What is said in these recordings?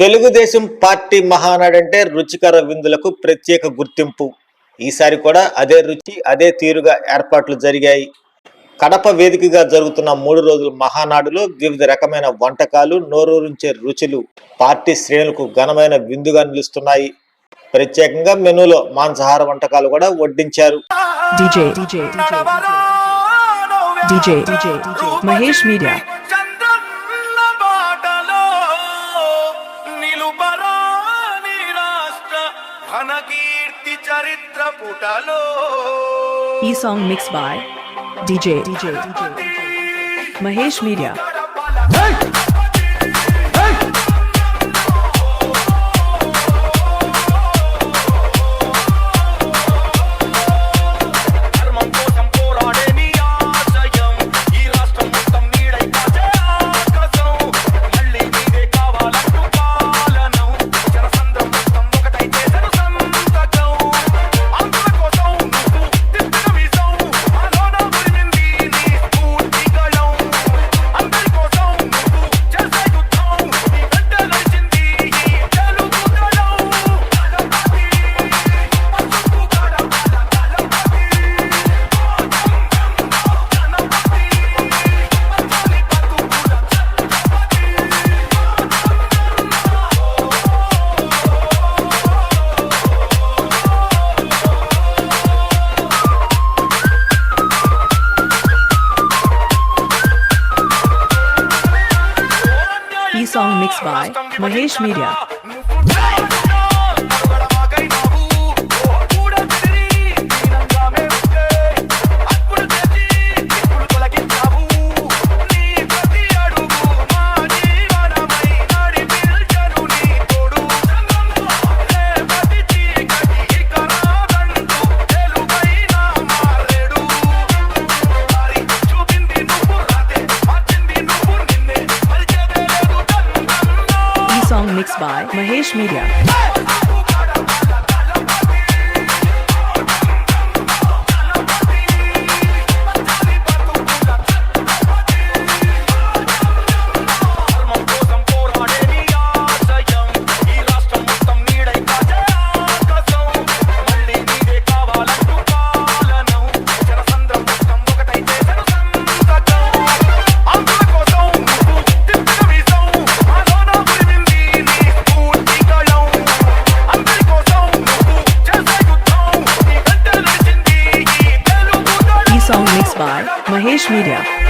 Telugu Desam party Mahanadu అంటే రుచికర విందులకు ప్రత్యేక గుర్తింపు. ఈసారి కూడా అదే రుచి అదే తీరుగా ఏర్పాట్లు జరిగాయి. కడప వేదికగా జరుగుతున్న మూడు రోజుల మహానాడులో వివిధ రకమైన వంటకాలు నోరూరించే రుచులు పార్టీ శ్రేణులకు ఘనమైన విందుగా నిలుస్తున్నాయి. ప్రత్యేకంగా మెనూలో మాంసాహార వంటకాలు కూడా వడ్డించారు. Mahesh media. E song mix by DJ DJ Mahesh media. Media. Ramesh Media.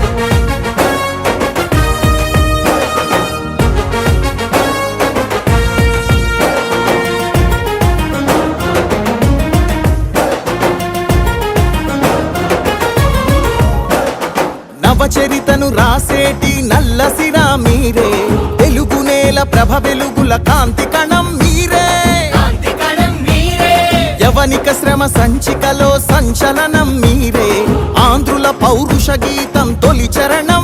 కవితను రాసేటి నల్లసిరా మీరే. తెలుగు నేల ప్రభ వెలుగుల కాంతి కణం మీరే. యవనిక శ్రమ సంచికలో సంచలనం మీరే. ఆంధ్రుల పౌరుష గీతం తొలి చరణం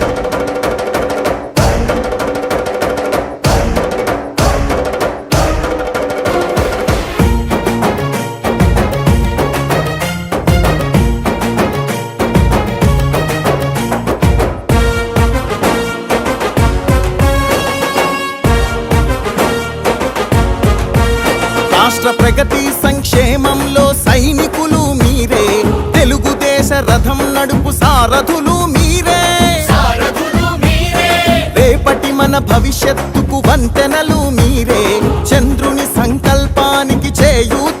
రథం నడుపు సారథులు మీరే. రేపటి మన భవిష్యత్తుకు వంతెనలు మీరే. చంద్రుని సంకల్పానికి చేయూత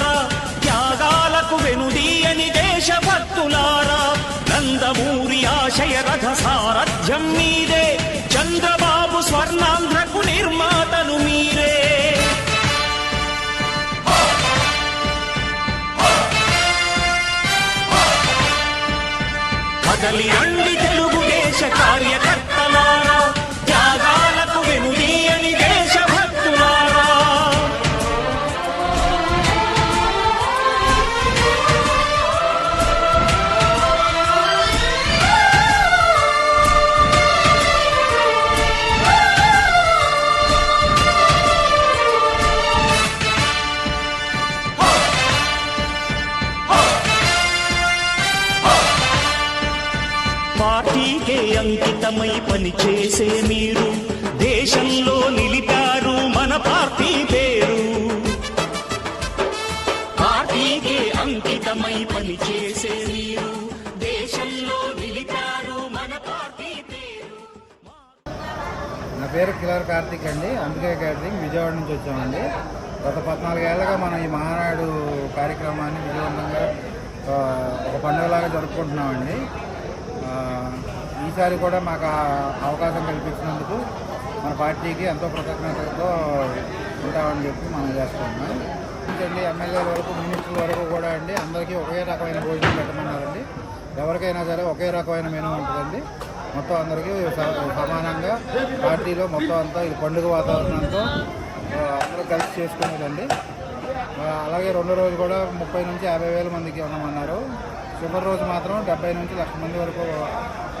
దేశంలో నిలిపారు మన పార్టీ పేరు. పార్టీకి అంకితమై పనిచేసే మీరు దేశంలో నిలిపారు మన పార్టీ పేరు. నా పేరు కిలార్ కార్తిక్ అండి. అందుకే కార్తిక్ విజయవాడ నుంచి వచ్చామండి. గత పద్నాలుగేళ్ళుగా మనం ఈ మహానాడు కార్యక్రమాన్ని విజయవంతంగా ఒక పండుగలాగా జరుపుకుంటున్నామండి. ఈసారి కూడా మాకు ఆ అవకాశం కల్పించినందుకు మన పార్టీకి ఎంతో కృతజ్ఞతతో ఉంటామని చెప్పి మనం చేస్తున్నాం. అండి ఎమ్మెల్యే వరకు మినిస్టర్ వరకు కూడా అండి అందరికీ ఒకే రకమైన భోజనం పెట్టమన్నారండి. ఎవరికైనా సరే ఒకే రకమైన మెనూ ఉంటుందండి. మొత్తం అందరికీ స- సమానంగా పార్టీలో మొత్తం అంతా ఇది పండుగ వాతావరణంతో అందరూ కలిసి చేసుకునేదండి. అలాగే రెండో రోజు కూడా ముప్పై నుంచి యాభై వేల మందికి ఉన్నామన్నారు చివరి రోజు మాత్రం డెబ్బై నుంచి లక్ష మంది వరకు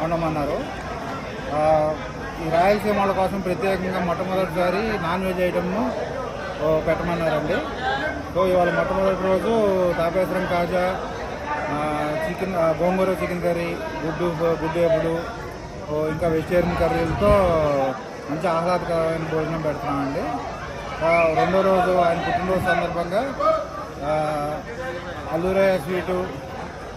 ఉండమన్నారు. ఈ రాయలసీమ వాళ్ళ కోసం ప్రత్యేకంగా మొట్టమొదటిసారి నాన్ వెజ్ ఐటమ్ను పెట్టమన్నారండి. సో ఇవాళ మొట్టమొదటి రోజు Tapeswaram kaja chicken gongura chicken curry గుడ్డు గుడ్డు ఎప్పుడు ఇంకా వెజిటేరియన్ కర్రీలతో మంచి ఆహ్లాదకరమైన భోజనం పెడుతున్నామండి. రెండో రోజు ఆయన పుట్టినరోజు సందర్భంగా Alluraiah sweet